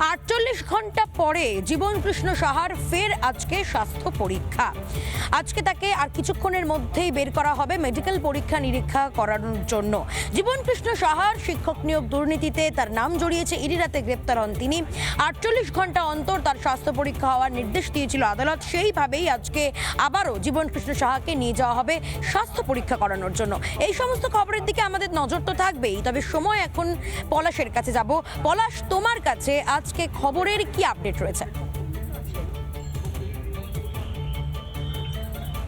আটচল্লিশ ঘণ্টা পরে জীবন কৃষ্ণ সাহার ফের আজকে স্বাস্থ্য পরীক্ষা। আজকে তাকে আর কিছুক্ষণের মধ্যেই বের করা হবে মেডিকেল পরীক্ষা নিরীক্ষা করানোর জন্য। জীবন কৃষ্ণ সাহার শিক্ষক নিয়োগ দুর্নীতিতে তার নাম জড়িয়েছে, ইডি রাতে গ্রেপ্তার হন তিনি। আটচল্লিশ ঘণ্টা অন্তর তার স্বাস্থ্য পরীক্ষা হওয়ার নির্দেশ দিয়েছিল আদালত। সেইভাবেই আজকে আবারও জীবন কৃষ্ণ সাহাকে নিয়ে যাওয়া হবে স্বাস্থ্য পরীক্ষা করানোর জন্য। এই সমস্ত খবরের দিকে আমাদের নজর তো থাকবেই, তবে সময় এখন পলাশের কাছে যাব। পলাশ, তোমার কাছে আজকে খবরের কি আপডেট রয়েছে?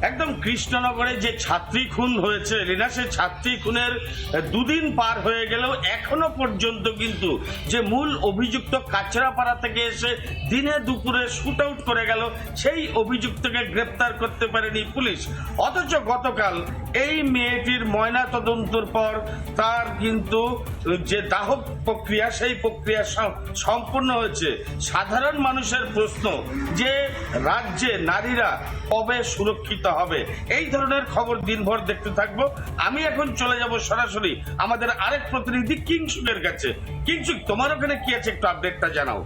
একদম কৃষ্ণনগরে যে ছাত্রী খুন হয়েছে, রিনা সে ছাত্রী খুনের দুদিন পার হয়ে গেলেও এখনও পর্যন্ত কিন্তু যে মূল অভিযুক্ত কাচরাপাড়া থেকে এসে দিনে দুপুরে শুট আউট করে গেল, সেই অভিযুক্তকে গ্রেপ্তার করতে পারেনি পুলিশ। অথচ গতকাল এই মেয়েটির ময়না তদন্তর পর তার কিন্তু যে দাহ প্রক্রিয়া, সেই প্রক্রিয়া সম- সম্পূর্ণ হয়েছে। সাধারণ মানুষের প্রশ্ন যে রাজ্যে নারীরা কবে সুরক্ষিত হবে। এই ধরনের খবর দিনভর দেখতে থাকব। আমি এখন চলে যাব সরাসরি আমাদের আরেক প্রতিনিধি কিংসুকের কাছে। কিংসুক, তোমার ওখানে কি আছে একটু আপডেটটা জানাও।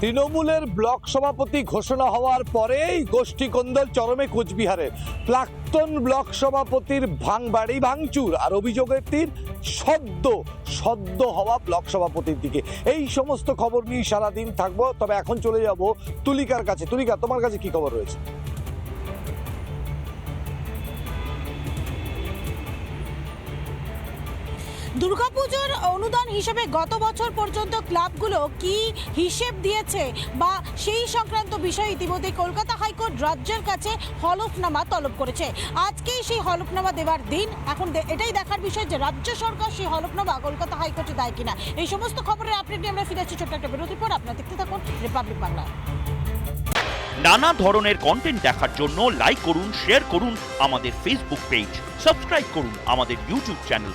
তৃণমূলের ব্লক সভাপতি ঘোষণা হওয়ার পরেই গোষ্ঠী কোন্দল চরমে কোচবিহারে। প্রাক্তন ব্লক সভাপতির ভাঙ বাড়ি ভাঙচুর আর অভিযোগের তীর সদ্য সদ্য হওয়া ব্লক সভাপতির দিকে। এই সমস্ত খবর নিয়ে সারাদিন থাকব, তবে এখন চলে যাব তুলিকার কাছে। তুলিকা, তোমার কাছে কি খবর রয়েছে? দুর্গাপুজোর অনুদান হিসেবে গত বছর পর্যন্ত ক্লাবগুলো কি হিসেব দিয়েছে বা সেই সংক্রান্ত বিষয়ে ইতিমধ্যে কলকাতা হাইকোর্ট রাজ্যের কাছে হলফনামা তলব করেছে। আজকেই সেই হলফনামা দেওয়ার দিন। এখন এটাই দেখার বিষয় যে রাজ্য সরকার সেই হলফনামা কলকাতা হাইকোর্টে দেয় কিনা। এই সমস্ত খবরের আপডেট নিয়ে আমরা ফিরে আসছি ছোট্ট একটা বিরতির পর। আপনারা দেখতে থাকুন রিপাবলিক বাংলা। নানা ধরনের কন্টেন্ট দেখার জন্য লাইক করুন শেয়ার করুন আমাদের ফেসবুক পেজ সাবস্ক্রাইব করুন আমাদের ইউটিউব চ্যানেল